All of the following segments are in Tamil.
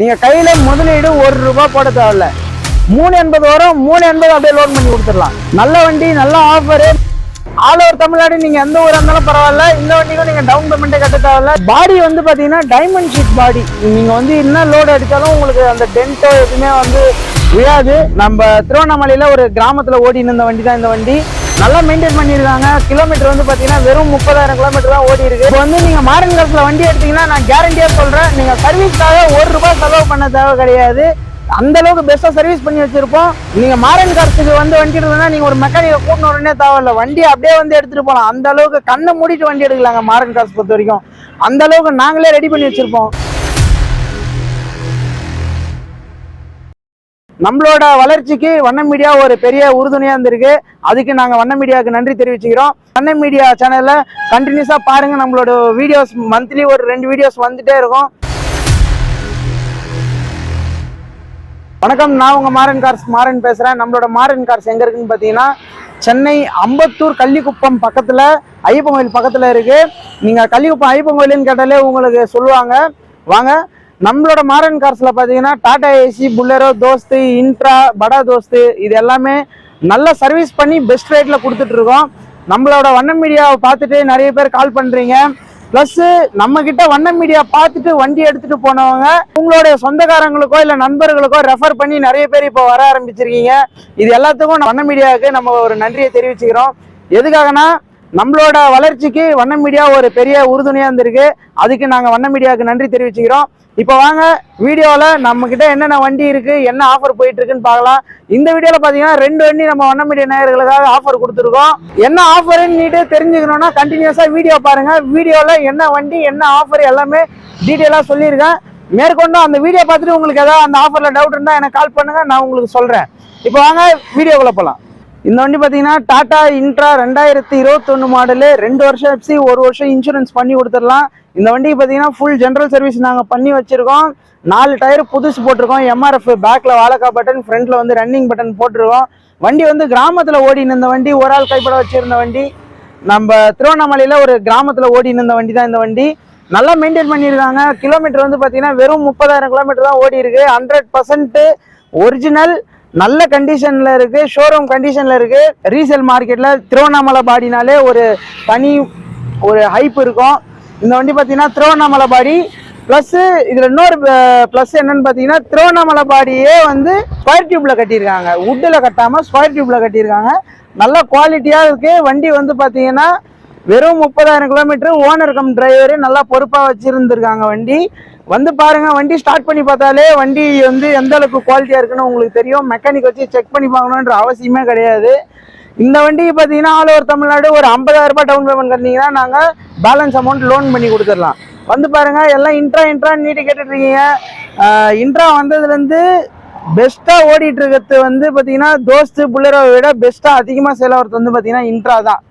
நீங்க கையில முதலீடு ஒரு ரூபாய் போட தேவையில்ல. மூணு எண்பது வரும் மூணு எண்பது அப்படியே லோன் பண்ணி கொடுத்துடலாம். நல்ல வண்டி நல்ல ஆஃபரு ஆல் ஓவர் தமிழ்நாடு நீங்க எந்த ஊரா இருந்தாலும் பரவாயில்ல. இந்த வண்டிக்கும் நீங்க டவுன் பேமெண்ட் கட்ட தேவையில்ல. பாடி வந்து பாத்தீங்கன்னா டைமண்ட் ஷீட் பாடி நீங்க வந்து என்ன லோடு அடிச்சாலும் உங்களுக்கு அந்த டென்ட்டோ எதுவுமே வந்து விழாது நம்ம திருவண்ணாமலையில ஒரு கிராமத்துல ஓடின்னு இருந்த வண்டி தான் இந்த வண்டி. நல்லா மெயின்டைன் பண்ணியிருக்காங்க கிலோமீட்டர் வந்து பார்த்தீங்கன்னா வெறும் முப்பதாயிரம் கிலோமீட்டர் தான் ஓடி இருக்கு. இப்போ வந்து நீங்கள் மாரன் காசில் வண்டி எடுத்தீங்கன்னா நான் கேரண்டியாக சொல்கிறேன் நீங்கள் சர்வீஸ்க்காக ஒரு ரூபாய் செலவு பண்ண தேவை கிடையாது. அந்த அளவுக்கு பெஸ்ட்டாக சர்வீஸ் பண்ணி வச்சிருப்போம். நீங்கள் மாரன் காசுக்கு வந்து வண்டி எடுக்கணும்னா நீங்கள் ஒரு மெக்கானிக்கை கூட்டணும் உடனே தேவையில்ல. வண்டி அப்படியே வந்து எடுத்துகிட்டு போகலாம் அந்த அளவுக்கு கண்ணை மூடிட்டு வண்டி எடுக்கலாங்க மாரன் காசு பொறுத்த வரைக்கும். அந்த அளவுக்கு நாங்களே ரெடி பண்ணி வச்சிருப்போம். நம்மளோட வளர்ச்சிக்கு வண்ண மீடியா ஒரு பெரிய உறுதுணையாக இருந்திருக்கு. அதுக்கு நாங்கள் வண்ண மீடியாவுக்கு நன்றி தெரிவிச்சுக்கிறோம். வண்ண மீடியா சேனலில் கண்டினியூஸாக பாருங்கள் நம்மளோட வீடியோஸ் மந்த்லி ஒரு ரெண்டு வீடியோஸ் வந்துட்டே இருக்கும். வணக்கம். நான் உங்கள் மாறன் கார்ஸ் மாறன் பேசுகிறேன் நம்மளோட மாறன் கார்ஸ் எங்கே இருக்குன்னு பார்த்தீங்கன்னா சென்னை அம்பத்தூர் கள்ளிக்குப்பம் பக்கத்தில் ஐயப்பன் கோயில் பக்கத்தில் இருக்குது நீங்கள் கள்ளிக்குப்பம் ஐயப்பன் கோயிலுன்னு கேட்டாலே உங்களுக்கு சொல்லுவாங்க. வாங்க. நம்மளோட மாரன் கார்ஸ்ல பாத்தீங்கன்னா டாடா ஏசி புல்லரோ தோஸ்து இன்ட்ரா படா தோஸ்து இது எல்லாமே நல்ல சர்வீஸ் பண்ணி பெஸ்ட் ரேட்ல கொடுத்துட்டு இருக்கோம். நம்மளோட வண்ண மீடியாவை பார்த்துட்டு நிறைய பேர் கால் பண்றீங்க. ப்ளஸ்ஸு நம்ம கிட்ட வண்ண மீடியா பார்த்துட்டு வண்டி எடுத்துட்டு போனவங்க உங்களுடைய சொந்தக்காரங்களுக்கோ இல்ல நண்பர்களுக்கோ ரெஃபர் பண்ணி நிறைய பேர் இப்போ வர ஆரம்பிச்சிருக்கீங்க. இது எல்லாத்துக்கும் வண்ண மீடியாவுக்கு நம்ம ஒரு நன்றியை தெரிவிச்சுக்கிறோம். எதுக்காகனா நம்மளோட வளர்ச்சிக்கு வண்ண மீடியா ஒரு பெரிய உறுதுணையாக இருந்திருக்கு. அதுக்கு நாங்கள் வண்ண மீடியாவுக்கு நன்றி தெரிவிச்சுக்கிறோம். இப்போ வாங்க வீடியோவில் நம்மக்கிட்ட என்னென்ன வண்டி இருக்குது என்ன ஆஃபர் போயிட்டுருக்குன்னு பார்க்கலாம். இந்த வீடியோவில் பார்த்தீங்கன்னா ரெண்டு வண்டி நம்ம வண்ண மீடியா நேயர்களுக்காக ஆஃபர் கொடுத்துருக்கோம். என்ன ஆஃபருன்னுட்டு தெரிஞ்சுக்கணும்னா கண்டினியூஸாக வீடியோ பாருங்கள் வீடியோவில் என்ன வண்டி என்ன ஆஃபர் எல்லாமே டீட்டெயிலாக சொல்லியிருக்கேன். மேற்கொண்டு அந்த வீடியோ பார்த்துட்டு உங்களுக்கு ஏதாவது அந்த ஆஃபரில் டவுட் இருந்தால் எனக்கு கால் பண்ணுங்கள் நான் உங்களுக்கு சொல்கிறேன் இப்போ வாங்க வீடியோக்குள்ளே போகலாம் இந்த வண்டி பார்த்தீங்கன்னா டாடா இன்ட்ரா ரெண்டாயிரத்தி இருபத்தொன்று மாடலு ரெண்டு வருஷம் எஃப்சி ஒரு வருஷம் இன்சூரன்ஸ் பண்ணி கொடுத்துடலாம். இந்த வண்டி பார்த்தீங்கன்னா ஃபுல் ஜென்ரல் சர்வீஸ் நாங்கள் பண்ணி வச்சுருக்கோம். நாலு டயர் புதுசு போட்டிருக்கோம். எம்ஆர்எஃப் பேக்கில் வாழக்கா பட்டன் ஃப்ரண்ட்டில் வந்து ரன்னிங் பட்டன் போட்டிருக்கோம். வண்டி வந்து கிராமத்தில் ஓடின்னு இருந்த வண்டி ஒரு ஆள் கைப்பட வச்சுருந்த வண்டி. நம்ம திருவண்ணாமலையில் ஒரு கிராமத்தில் ஓடின்னு இருந்த வண்டி தான் இந்த வண்டி. நல்லா மெயின்டைன் பண்ணியிருக்காங்க. கிலோமீட்டர் வந்து பார்த்தீங்கன்னா வெறும் முப்பதாயிரம் கிலோமீட்டர் தான் ஓடி இருக்கு ஹண்ட்ரட் பர்சன்ட்டு ஒரிஜினல் நல்ல கண்டிஷன்ல இருக்கு ஷோரூம் கண்டிஷன்ல இருக்கு. ரீசேல் மார்க்கெட்ல திருவண்ணாமலை பாடினாலே ஒரு தனி ஒரு ஹைப் இருக்கும். இந்த வண்டி பார்த்தீங்கன்னா திருவண்ணாமலை பாடி ப்ளஸ் இதில் இன்னொரு ப்ளஸ் என்னன்னு பார்த்தீங்கன்னா திருவண்ணாமலை பாடியே வந்து ஸ்கொயர் டியூப்ல கட்டியிருக்காங்க. வுட்டில் கட்டாமல் ஸ்கொயர் டியூப்ல கட்டியிருக்காங்க. நல்ல குவாலிட்டியாக இருக்கு. வண்டி வந்து பார்த்தீங்கன்னா வெறும் முப்பதாயிரம் கிலோமீட்டர் ஓனர் கம் டிரைவர் நல்லா பொறுப்பாக வச்சுருந்துருக்காங்க வண்டி. வந்து பாருங்கள் வண்டி ஸ்டார்ட் பண்ணி பார்த்தாலே வண்டி வந்து எந்த அளவுக்கு குவாலிட்டியாக இருக்குன்னு உங்களுக்கு தெரியும். மெக்கானிக் வச்சு செக் பண்ணி பார்க்கணுன்ற அவசியமே கிடையாது. இந்த வண்டி பார்த்தீங்கன்னா ஆல் ஓவர் தமிழ்நாடு ஒரு 50000 ரூபாய் டவுன் பேமெண்ட் கட்டினீங்கன்னா நாங்கள் பேலன்ஸ் அமௌண்ட் லோன் பண்ணி கொடுத்துடலாம். வந்து பாருங்கள் எல்லாம் இன்ட்ரா இன்ட்ரா நீட்டு கேட்டுட்ருக்கீங்க. இன்ட்ரா வந்ததுலேருந்து பெஸ்ட்டாக ஓடிட்டு இருக்கிறது வந்து பார்த்தீங்கன்னா தோஸ்து புல்லரோவை விட பெஸ்ட்டாக அதிகமாக சேல் வந்து பார்த்தீங்கன்னா இன்ட்ரா தான்.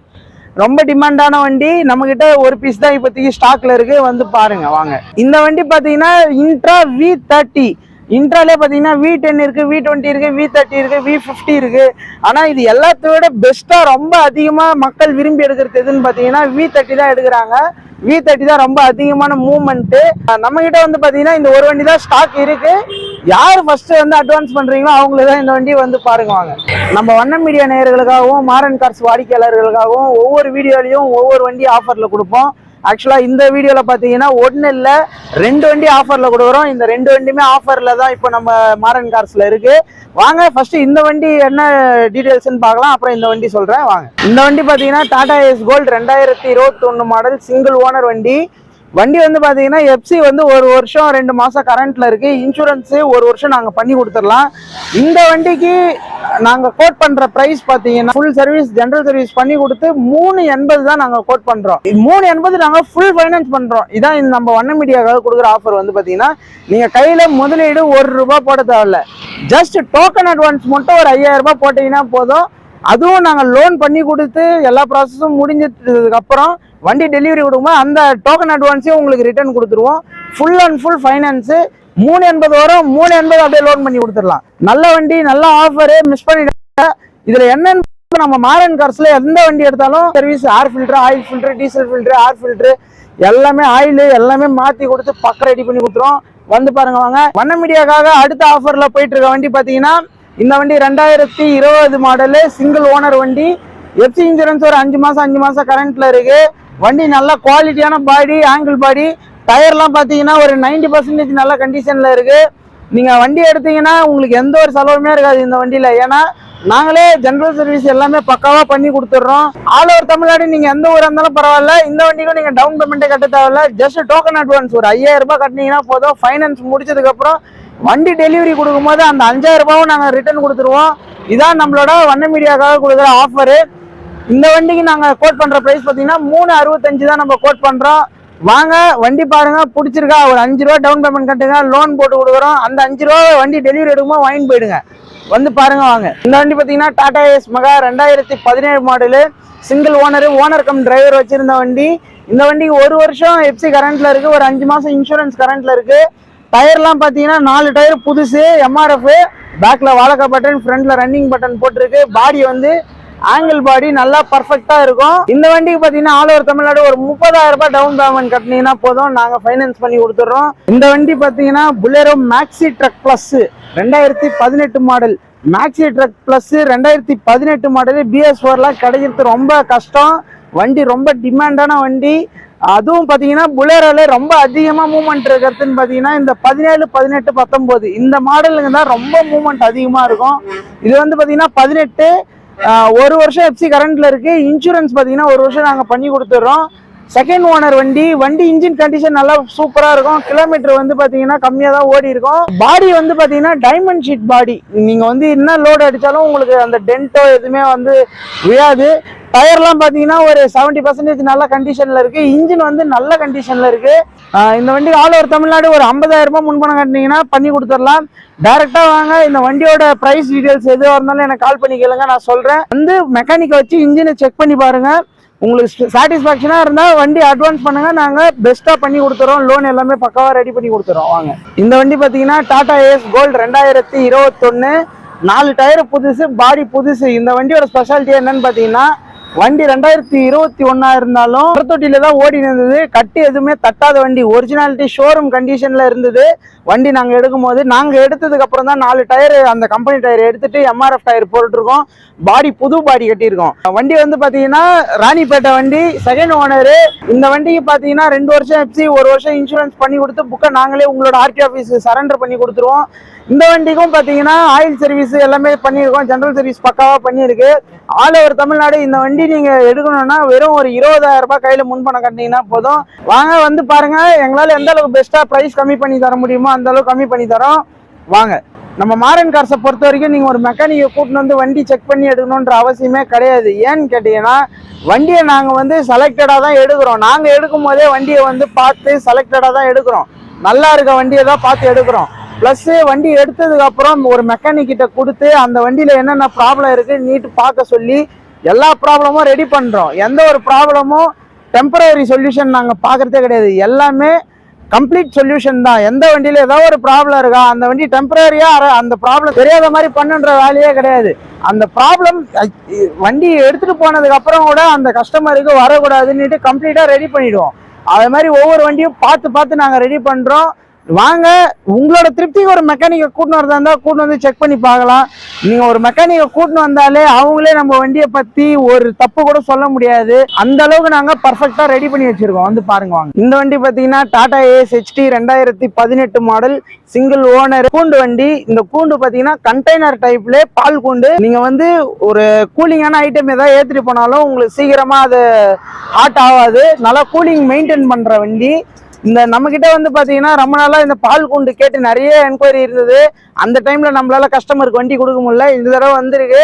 ரொம்ப டிமாண்டான வண்டி. நம்ம கிட்ட ஒரு பீஸ் தான் இப்போதைக்கு ஸ்டாக்ல இருக்கு. வந்து பாருங்க வாங்க. இந்த வண்டி பாத்தீங்கன்னா இன்ட்ரா வி தேர்ட்டி இன்ட்ராலே பார்த்தீங்கன்னா வி டென் இருக்குது வி டுவெண்ட்டி இருக்குது வி தேர்ட்டி இருக்குது வி ஃபிஃப்டி இருக்குது ஆனால் இது எல்லாத்தோட விட ரொம்ப அதிகமாக மக்கள் விரும்பி எடுக்கிறது எதுன்னு பார்த்தீங்கன்னா வி தேர்ட்டி தான் எடுக்கிறாங்க. வி தேர்ட்டி தான் ரொம்ப அதிகமான மூமெண்ட்டு நம்மக்கிட்ட வந்து பார்த்தீங்கன்னா இந்த ஒரு வண்டி தான் ஸ்டாக் இருக்குது யார் ஃபஸ்ட்டு வந்து அட்வான்ஸ் பண்ணுறீங்களோ அவங்களுக்கு தான் இந்த வண்டி வந்து பாருங்க வாங்க நம்ம வண்ணம் மீடியா நேயர்களுக்காகவும் மாரன் கார்ஸ் வாடிக்கையாளர்களுக்காகவும் ஒவ்வொரு வீடியோலையும் ஒவ்வொரு வண்டி ஆஃபரில் கொடுப்போம். ஆக்சுவலாக இந்த வீடியோவில் பார்த்தீங்கன்னா ஒன்று இல்லை ரெண்டு வண்டி ஆஃபரில் கொடுக்குறோம் இந்த ரெண்டு வண்டியுமே ஆஃபரில் தான் இப்போ நம்ம மாரன் கார்ஸில் இருக்குது வாங்க ஃபஸ்ட்டு இந்த வண்டி என்ன டீட்டெயில்ஸ்னு பார்க்கலாம். அப்புறம் இந்த வண்டி சொல்கிறேன் வாங்க. இந்த வண்டி பார்த்தீங்கன்னா டாடா எஸ் கோல்டு ரெண்டாயிரத்தி இருபத்தொன்று மாடல் சிங்கிள் ஓனர் வண்டி. வண்டி வந்து பார்த்தீங்கன்னா எஃப்சி வந்து ஒரு வருஷம் ரெண்டு மாதம் கரண்ட்டில் இருக்குது இன்சூரன்ஸு ஒரு வருஷம் நாங்கள் பண்ணி கொடுத்துடலாம். இந்த வண்டிக்கு நாங்கள் கோட் பண்ணுற ப்ரைஸ் பார்த்தீங்கன்னா ஃபுல் சர்வீஸ் ஜென்ரல் சர்வீஸ் பண்ணி கொடுத்து மூணு எண்பது தான் நாங்கள் கோட் பண்ணுறோம் மூணு எண்பது நாங்கள் ஃபுல் ஃபைனான்ஸ் பண்ணுறோம் இதான் இந்த நம்ம வண்ண மீடியாவுக்காக கொடுக்குற ஆஃபர் வந்து பார்த்தீங்கன்னா நீங்கள் கையில் முதலீடு ஒரு ரூபா போட தேவையில்ல. ஜஸ்ட் டோக்கன் அட்வான்ஸ் மட்டும் ஒரு ஐயாயிரம் ரூபாய் போட்டிங்கன்னா போதும். அதுவும் நாங்கள் லோன் பண்ணி கொடுத்து எல்லா ப்ராசஸும் முடிஞ்சதுக்கு அப்புறம் வண்டி டெலிவரி கொடுக்கும்போது அந்த டோக்கன் அட்வான்ஸையும் உங்களுக்கு ரிட்டர்ன் கொடுத்துருவோம். ஃபுல் அண்ட் ஃபுல் ஃபைனான்ஸு மூணு எண்பது வரும். மூணு எண்பது அப்படியே லோன் பண்ணி கொடுத்துடலாம். நல்ல வண்டி நல்ல ஆஃபரு மிஸ் பண்ணிட்டாங்க இதில் என்னென்னு நம்ம மாரன் கார்ஸ்ல எந்த வண்டி எடுத்தாலும் service air filter oil filter diesel filter air filter எல்லாமே ஆயில் எல்லாமே மாற்றி கொடுத்து பக்கம் ரெடி பண்ணி கொடுத்துருவோம். வந்து பாருங்க வாங்க. வண்ண மீடியாக்காக அடுத்த ஆஃபரில் போயிட்டு இருக்க வண்டி பார்த்தீங்கன்னா இந்த வண்டி ரெண்டாயிரத்தி இருபது மாடலு சிங்கிள் ஓனர் வண்டி. எஃப்சி இன்சூரன்ஸ் ஒரு அஞ்சு மாசம் அஞ்சு மாசம் கரண்ட்ல இருக்கு. வண்டி நல்ல குவாலிட்டியான பாடி ஆங்கிள் பாடி டயர்லாம் பார்த்தீங்கன்னா ஒரு 90% பர்சன்டேஜ் நல்ல கண்டிஷன்ல இருக்கு. நீங்க வண்டி எடுத்தீங்கன்னா உங்களுக்கு எந்த ஒரு செலவுமே இருக்காது இந்த வண்டியில. ஏன்னா நாங்களே ஜென்ரல் சர்வீஸ் எல்லாமே பக்காவா பண்ணி கொடுத்துட்றோம். ஆல் ஓவர் தமிழ்நாடு நீங்க எந்த ஊரா இருந்தாலும் பரவாயில்ல. இந்த வண்டிக்கும் நீங்க டவுன் பேமெண்ட்டே கட்ட தேவையில்ல. ஜஸ்ட் டோக்கன் அட்வான்ஸ் ஒரு ஐயாயிரம் ரூபாய் கட்டினீங்கன்னா போதும். ஃபைனான்ஸ் முடிச்சதுக்கப்புறம் வண்டி டெலிவரி கொடுக்கும்போது அந்த அஞ்சாயிரம் ரூபாவும் நாங்கள் ரிட்டர்ன் கொடுத்துருவோம். இதான் நம்மளோட வண்ண மீடியாக்காக கொடுக்குற ஆஃபரு இந்த வண்டிக்கு நாங்கள் கோட் பண்ணுற ப்ரைஸ் பார்த்தீங்கன்னா மூணு அறுபத்தஞ்சு தான் நம்ம கோட் பண்ணுறோம் வாங்க வண்டி பாருங்க பிடிச்சிருக்கா? ஒரு அஞ்சு ரூபா டவுன் பேமெண்ட் கட்டுங்க லோன் போட்டு கொடுக்குறோம். அந்த அஞ்சு ரூபா வண்டி டெலிவரி எடுக்கும்போது வாங்கிட்டு போயிடுங்க. வந்து பாருங்க வாங்க. இந்த வண்டி பார்த்தீங்கன்னா டாடா ஏஸ் மகா ரெண்டாயிரத்தி பதினேழு model single owner owner cum driver வச்சிருந்த வண்டி. இந்த வண்டிக்கு ஒரு வருஷம் எஃப்சி கரண்ட்ல இருக்கு ஒரு அஞ்சு மாசம் இன்சூரன்ஸ் கரண்ட்ல இருக்கு. டயர்லாம் பார்த்தீங்கன்னா நாலு டயர் புதுசு எம்ஆர்எஃப் பேக்கில் வாழக்கா பட்டன் ஃப்ரண்டில் ரன்னிங் பட்டன் போட்டிருக்கு. பாடி வந்து ஆங்கிள் பாடி நல்லா பர்ஃபெக்டாக இருக்கும். இந்த வண்டிக்கு பார்த்தீங்கன்னா ஆல் ஓவர் தமிழ்நாடு ஒரு முப்பதாயிரம் ரூபாய் டவுன் பேமெண்ட் கட்டினீங்கன்னா போதும். நாங்கள் ஃபைனான்ஸ் பண்ணி கொடுத்துட்றோம். இந்த வண்டி பார்த்தீங்கன்னா புலேரோ மேக்ஸி ட்ரக் ப்ளஸ்ஸு ரெண்டாயிரத்தி பதினெட்டு மாடல் மேக்ஸி ட்ரக் ப்ளஸ்ஸு ரெண்டாயிரத்தி பதினெட்டு மாடல் பிஎஸ் ஃபோர்லாம் கிடைக்கிறது ரொம்ப கஷ்டம். வண்டி ரொம்ப டிமாண்டான வண்டி. அதுவும் பாத்தீங்கன்னா புலேரோல ரொம்ப அதிகமா மூவ்மெண்ட் இருக்கிறதுன்னு பாத்தீங்கன்னா இந்த பதினேழு பதினெட்டு பத்தொன்பது இந்த மாடலுங்க தான் ரொம்ப மூவ்மெண்ட் அதிகமா இருக்கும். இது வந்து பாத்தீங்கன்னா பதினெட்டு ஒரு வருஷம் எஃப்சி கரண்ட்ல இருக்கு. இன்சூரன்ஸ் பாத்தீங்கன்னா ஒரு வருஷம் நாங்க பண்ணி கொடுத்துட்றோம். செகண்ட் ஓனர் வண்டி வண்டி இன்ஜின் கண்டிஷன் நல்லா சூப்பராக இருக்கும். கிலோமீட்டர் வந்து பார்த்தீங்கன்னா கம்மியாக தான் ஓடி இருக்கும். பாடி வந்து பார்த்தீங்கன்னா டைமண்ட் ஷீட் பாடி நீங்கள் வந்து என்ன லோடு அடித்தாலும் உங்களுக்கு அந்த டென்ட்டோ எதுவுமே வந்து விழாது. டயர்லாம் பார்த்தீங்கன்னா ஒரு 70% பர்சன்டேஜ் நல்ல கண்டிஷனில் இருக்குது இன்ஜின் வந்து நல்ல கண்டிஷனில் இருக்குது இந்த வண்டிக்கு ஆல் ஓவர் தமிழ்நாடு ஒரு 50000 ரூபாய் முன்பணம் கட்டினீங்கன்னா பண்ணி கொடுத்துடலாம். டேரெக்டாக வாங்க. இந்த வண்டியோட ப்ரைஸ் டீட்டெயில்ஸ் எதுவாக இருந்தாலும் எனக்கு கால் பண்ணி கேளுங்க. நான் சொல்கிறேன் வந்து மெக்கானிக்கை வச்சு இன்ஜினை செக் பண்ணி பாருங்கள் உங்களுக்கு சாட்டிஸ்ஃபேக்ஷனாக இருந்தால் வண்டி அட்வான்ஸ் பண்ணுங்கள் நாங்கள் பெஸ்ட்டாக பண்ணி கொடுத்துறோம். லோன் எல்லாமே பக்காவாக ரெடி பண்ணி கொடுத்துறோம். வாங்க. இந்த வண்டி பார்த்தீங்கன்னா டாடா ஏஸ் கோல்டு ரெண்டாயிரத்தி இருபத்தொன்று நாலு டயர் புதுசு பாடி புதுசு. இந்த வண்டியோட ஸ்பெஷாலிட்டி என்னன்னு பார்த்தீங்கன்னா வண்டி ரெண்டாயிரத்தி இருபத்தி ஒன்னா இருந்தாலும் தொட்டியில தான் ஓடி இருந்தது கட்டி எதுவுமே தட்டாத வண்டி. ஒரிஜினாலிட்டி ஷோரூம் கண்டிஷன்ல இருந்தது. வண்டி நாங்க எடுக்கும் போது நாங்க எடுத்ததுக்கு அப்புறம் தான் நாலு டயர் அந்த கம்பெனி டயர் எடுத்துட்டு எம்ஆர்எஃப் டயர் போட்டுருக்கோம். பாடி புது பாடி கட்டியிருக்கோம். வண்டி வந்து பாத்தீங்கன்னா ராணிப்பேட்டை வண்டி செகண்ட் ஓனரு இந்த வண்டிக்கு பாத்தீங்கன்னா ரெண்டு வருஷம் எப்சி ஒரு வருஷம் இன்சூரன்ஸ் பண்ணி கொடுத்து புக்கை நாங்களே உங்களோட ஆர்டி ஆஃபீஸ் சரண்டர் பண்ணி கொடுத்துருவோம். இந்த வண்டிக்கும் பாத்தீங்கன்னா ஆயில் சர்வீஸ் எல்லாமே பண்ணியிருக்கோம். ஜென்ரல் சர்வீஸ் பக்காவா பண்ணியிருக்கு. ஆல் ஓவர் தமிழ்நாடு இந்த வண்டி வண்டி நீங்க எடுக்கணும்னா வெறும் ஒரு இருபதாயிரம் ரூபாய் கையில முன்பணம் கட்டினீங்கன்னா போதும். வாங்க வந்து பாருங்க. எங்களால எந்த அளவுக்கு பெஸ்டா பிரைஸ் கம்மி பண்ணி தர முடியுமோ அந்த அளவுக்கு கம்மி பண்ணி தரோம். வாங்க. நம்ம மாரன் கார்ஸை பொறுத்த வரைக்கும் நீங்கள் ஒரு மெக்கானிக்கை கூட்டின்னு வந்து வண்டி செக் பண்ணி எடுக்கணுன்ற அவசியமே கிடையாது. ஏன்னு கேட்டிங்கன்னா வண்டியை நாங்கள் வந்து செலக்டடாக தான் எடுக்கிறோம். நாங்கள் எடுக்கும் போதே வண்டியை வந்து பார்த்து செலக்டடாக தான் எடுக்கிறோம். நல்லா இருக்க வண்டியை தான் பார்த்து எடுக்கிறோம். ப்ளஸ்ஸு வண்டி எடுத்ததுக்கப்புறம் ஒரு மெக்கானிக்கிட்ட கொடுத்து அந்த வண்டியில் என்னென்ன ப்ராப்ளம் இருக்குது நீட்டு பார்க்க சொல்லி எல்லா ப்ராப்ளமும் ரெடி பண்ணுறோம் எந்த ஒரு ப்ராப்ளமும் டெம்பரரி சொல்யூஷன் நாங்கள் பார்க்கறதே கிடையாது. எல்லாமே கம்ப்ளீட் சொல்யூஷன் தான். எந்த வண்டியில ஏதாவது ஒரு ப்ராப்ளம் இருக்கா அந்த வண்டி டெம்பரரியாக அந்த ப்ராப்ளம் தெரியாத மாதிரி பண்ணுன்ற வேலையே கிடையாது. அந்த ப்ராப்ளம் வண்டி எடுத்துகிட்டு போனதுக்கப்புறம் கூட அந்த கஸ்டமருக்கு வரக்கூடாதுன்னுட்டு கம்ப்ளீட்டாக ரெடி பண்ணிவிடுவோம் அது மாதிரி ஒவ்வொரு வண்டியும் பார்த்து பார்த்து நாங்கள் ரெடி பண்ணுறோம் வாங்க உங்களோட திருப்திக்கு ஒரு மெக்கானிக்கை கூட்டின்னு வரதா இருந்தால் கூட்டின்னு வந்து செக் பண்ணி பார்க்கலாம். நீங்கள் ஒரு மெக்கானிக்கை கூட்டின்னு வந்தாலே அவங்களே நம்ம வண்டியை பற்றி ஒரு தப்பு கூட சொல்ல முடியாது. அந்த அளவுக்கு நாங்கள் பர்ஃபெக்டாக ரெடி பண்ணி வச்சிருக்கோம். வந்து பாருங்க வாங்க. இந்த வண்டி பார்த்தீங்கன்னா டாடா ஏஎஸ் ஹெச்டி ரெண்டாயிரத்தி பதினெட்டு மாடல் சிங்கிள் ஓனர் கூண்டு வண்டி. இந்த கூண்டு பார்த்தீங்கன்னா கண்டெய்னர் டைப்ல பால் கூண்டு. நீங்கள் வந்து ஒரு கூலிங்கான ஐட்டம் ஏதாவது ஏற்றிட்டு போனாலும் உங்களுக்கு சீக்கிரமாக அது ஹாட் ஆகாது. நல்லா கூலிங் மெயின்டைன் பண்ணுற வண்டி. இந்த நம்ம கிட்ட வந்து பாத்தீங்கன்னா ரொம்ப நாளா இந்த பால் கூண்டு கேட்டு நிறைய என்கொயரி இருந்தது. அந்த டைம்ல நம்மளால கஸ்டமருக்கு வண்டி கொடுக்க முடியல. இந்த தடவை வந்திருக்கு.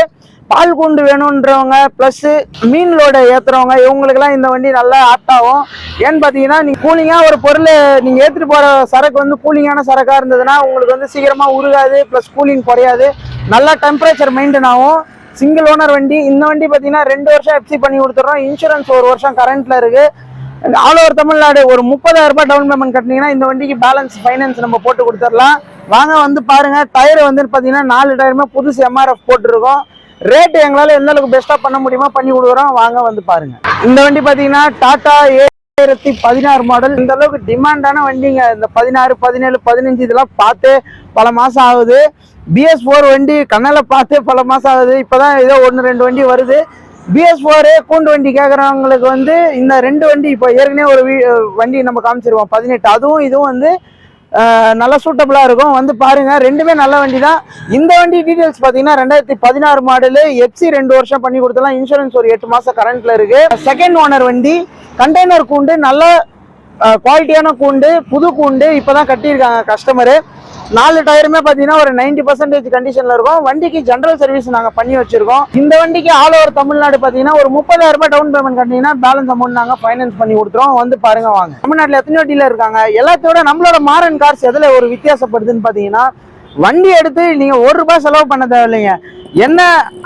பால் கூண்டு வேணுன்றவங்க ப்ளஸ்ஸு மீன் லோட ஏற்றுறவங்க இவங்களுக்கெல்லாம் இந்த வண்டி நல்லா ஆப்ட் ஆகும். ஏன்னு பார்த்தீங்கன்னா நீ கூலிங்கா ஒரு பொருள் நீங்க ஏத்துட்டு போற சரக்கு வந்து கூலிங்கான சரக்கா இருந்ததுன்னா உங்களுக்கு வந்து சீக்கிரமா உருகாது ப்ளஸ் கூலிங் குறையாது. நல்லா டெம்பரேச்சர் மெயின்டைன் ஆகும். சிங்கிள் ஓனர் வண்டி இந்த வண்டி பார்த்தீங்கன்னா ரெண்டு வருஷம் எஃப்சி பண்ணி கொடுத்துட்றோம். இன்சூரன்ஸ் ஒரு வருஷம் கரண்ட்ல இருக்கு. ஆல் ஓவர் தமிழ்நாடு ஒரு முப்பதாயிரம் ரூபாய் டவுன் பேமெண்ட் கட்டினீங்கன்னா இந்த வண்டிக்கு பேலன்ஸ் ஃபைனான்ஸ் நம்ம போட்டு கொடுத்துடலாம். வாங்க வந்து பாருங்க. டயர் வந்து பார்த்தீங்கன்னா நாலு டயருமே புதுசு எம்ஆர்எஃப் போட்டிருக்கோம். ரேட் எங்களால் எந்த அளவுக்கு பெஸ்ட்டாக பண்ண முடியுமோ பண்ணி கொடுக்குறோம். வாங்க வந்து பாருங்க. இந்த வண்டி பார்த்தீங்கன்னா டாடா ஏ ரெண்டாயிரத்தி பதினாறு மாடல் இந்த அளவுக்கு டிமாண்டான வண்டிங்க. இந்த பதினாறு பதினேழு பதினஞ்சு இதெல்லாம் பார்த்து பல மாதம் ஆகுது. பிஎஸ் ஃபோர் வண்டி கண்ணில் பார்த்து பல மாதம் ஆகுது. இப்போ தான் ஏதோ ஒன்று ரெண்டு வண்டி வருது. பிஎஸ் ஃபோரு கூண்டு வண்டி கேட்குறவங்களுக்கு வந்து இந்த ரெண்டு வண்டி இப்போ ஏற்கனவே ஒரு வீ வண்டி நம்ம காமிச்சிருவோம் பதினெட்டு. அதுவும் இதுவும் வந்து நல்லா நல்ல சூட்டபுளாக இருக்கும். வந்து பாருங்கள் ரெண்டுமே நல்ல வண்டி தான் இந்த வண்டி டீட்டெயில்ஸ் பார்த்தீங்கன்னா ரெண்டாயிரத்தி பதினாறு மாடலு எஃப்சி ரெண்டு வருஷம் பண்ணி கொடுத்தலாம். இன்சூரன்ஸ் ஒரு எட்டு மாதம் கரண்ட்டில் இருக்குது செகண்ட் ஓனர் வண்டி கண்டெய்னர் கூண்டு நல்லா குவாலிட்டியான கூண்டு புது கூண்டு இப்போதான் கட்டியிருக்காங்க கஸ்டமரு நாலு டயருமே பார்த்தீங்கன்னா ஒரு 90% பர்சன்டேஜ் கண்டிஷனில் இருக்கும். வண்டிக்கு ஜென்ரல் சர்வீஸ் நாங்கள் பண்ணி வச்சிருக்கோம். இந்த வண்டிக்கு ஆல் ஓவர் தமிழ்நாடு பார்த்தீங்கன்னா ஒரு முப்பதாயிரம் ரூபாய் டவுன் பேமெண்ட் கட்டினீங்கன்னா பேலன்ஸ் அமௌண்ட் நாங்கள் ஃபைனான்ஸ் பண்ணி கொடுத்துருவோம். வந்து பாருங்க வாங்க. தமிழ்நாட்டில் எத்தனையோ டீலர் இருக்காங்க. எல்லாத்தையோட நம்மளோட மாரன் கார்ஸ் எதில் ஒரு வித்தியாசப்படுதுன்னு பார்த்தீங்கன்னா வண்டி எடுத்து நீங்கள் ஒரு ரூபாய் செலவு பண்ண தேவையில்லைங்க. என்ன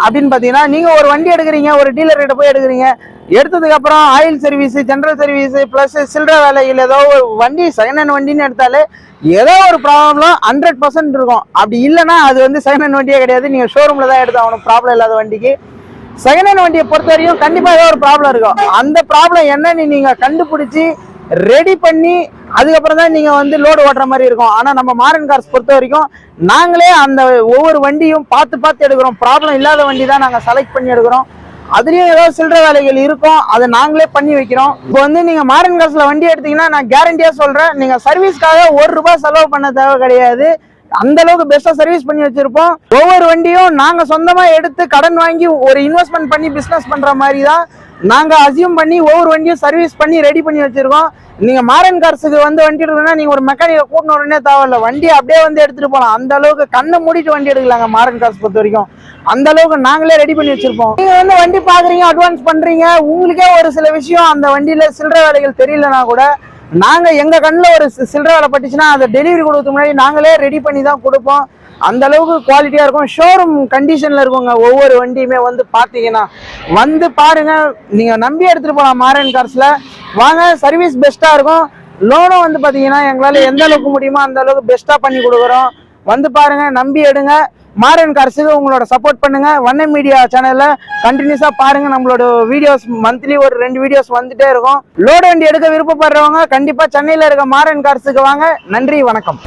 அப்படின்னு பார்த்தீங்கன்னா நீங்கள் ஒரு வண்டி எடுக்கிறீங்க ஒரு டீலர் கிட்ட போய் எடுக்கிறீங்க எடுத்ததுக்கப்புறம் oil service general service plus சில்லற வேலைகள் ஏதோ ஒரு வண்டி செகண்ட் ஹேண்ட் வண்டின்னு எடுத்தாலே ஏதோ ஒரு ப்ராப்ளம் ஹண்ட்ரட் பர்சன்ட் இருக்கும். அப்படி இல்லைன்னா அது வந்து செகண்ட் ஹேண்ட் வண்டியே கிடையாது. நீங்கள் ஷோரூமில் தான் எடுத்து ஆகணும். ப்ராப்ளம் இல்லாத வண்டிக்கு. செகண்ட் ஹேண்ட் வண்டியை பொறுத்த வரைக்கும் கண்டிப்பாக ஏதோ ஒரு ப்ராப்ளம் இருக்கும். அந்த ப்ராப்ளம் என்னன்னு நீங்கள் கண்டுபிடிச்சி ரெடி பண்ணி அதுக்கப்புறம் தான் நீங்கள் வந்து லோடு ஓட்டுற மாதிரி இருக்கும். ஆனால் நம்ம மாரன் கார்ஸ் பொறுத்த வரைக்கும் நாங்களே அந்த ஒவ்வொரு வண்டியும் பார்த்து பார்த்து எடுக்கிறோம். ப்ராப்ளம் இல்லாத வண்டி தான் நாங்கள் செலக்ட் பண்ணி எடுக்கிறோம். அதுலேயும் ஏதோ சில்லற வேலைகள் இருக்கும். அதை நாங்களே பண்ணி வைக்கிறோம். இப்போ வந்து நீங்கள் மாரன் காசுல வண்டி எடுத்தீங்கன்னா நான் கேரண்டியாக சொல்கிறேன் நீங்கள் சர்வீஸ்க்காக ஒரு ரூபாய் செலவு பண்ண தேவை கிடையாது. அந்த அளவுக்கு பெஸ்டா சர்வீஸ் பண்ணி வச்சிருப்போம். ஒவ்வொரு வண்டியும் நாங்க சொந்தமா எடுத்து கடன் வாங்கி ஒரு இன்வெஸ்ட்மெண்ட் பண்ணி பிசினஸ் பண்ற மாதிரி தான் நாங்க அசியூம் பண்ணி ஒவ்வொரு வண்டியும் சர்வீஸ் பண்ணி ரெடி பண்ணி வச்சிருக்கோம். நீங்க மாரன் கார்ஸுக்கு வந்து வண்டி எடுக்கணும்னா நீங்க ஒரு மெக்கானிக்கை கூட்டணும் உடனே தேவையில்ல வண்டி அப்படியே வந்து எடுத்துட்டு போகலாம் அந்த அளவுக்கு கண்ணை மூடிட்டு வண்டி எடுக்கலாங்க மாரன் கார்ஸ் பொறுத்த வரைக்கும். அந்த அளவுக்கு நாங்களே ரெடி பண்ணி வச்சிருப்போம். நீங்க வந்து வண்டி பாக்குறீங்க அட்வான்ஸ் பண்றீங்க உங்களுக்கே ஒரு சில விஷயம் அந்த வண்டியில சில்லற வேலைகள் தெரியலனா கூட நாங்கள் எங்கள் கண்ணில் ஒரு சி- சில்லற வேலை பட்டுச்சுன்னா அதை டெலிவரி கொடுக்கறதுக்கு முன்னாடி நாங்களே ரெடி பண்ணி தான் கொடுப்போம். அந்த அளவுக்கு குவாலிட்டியாக இருக்கும். ஷோரூம் கண்டிஷனில் இருக்குங்க ஒவ்வொரு வண்டியுமே வந்து பார்த்தீங்கன்னா வந்து பாருங்க நீங்கள் நம்பி எடுத்துகிட்டு போகலாம் மாரன் கார்ஸில் வாங்க சர்வீஸ் பெஸ்ட்டாக இருக்கும். லோனும் வந்து பார்த்தீங்கன்னா எங்களால் எந்த அளவுக்கு முடியுமோ அந்த அளவுக்கு பெஸ்ட்டாக பண்ணி கொடுக்குறோம். வந்து பாருங்க நம்பி எடுங்க. மாரன் கார்ஸுக்கு உங்களோட சப்போர்ட் பண்ணுங்க. வண்ண மீடியா சேனல்ல கண்டினியூஸா பாருங்க. நம்மளோட வீடியோஸ் மந்த்லி ஒரு ரெண்டு வீடியோஸ் வந்துட்டே இருக்கும். லோடு வண்டி எடுக்க விருப்பப்படுறவங்க கண்டிப்பா சென்னையில இருக்க மாரன் கார்ஸுக்கு வாங்க. நன்றி வணக்கம்.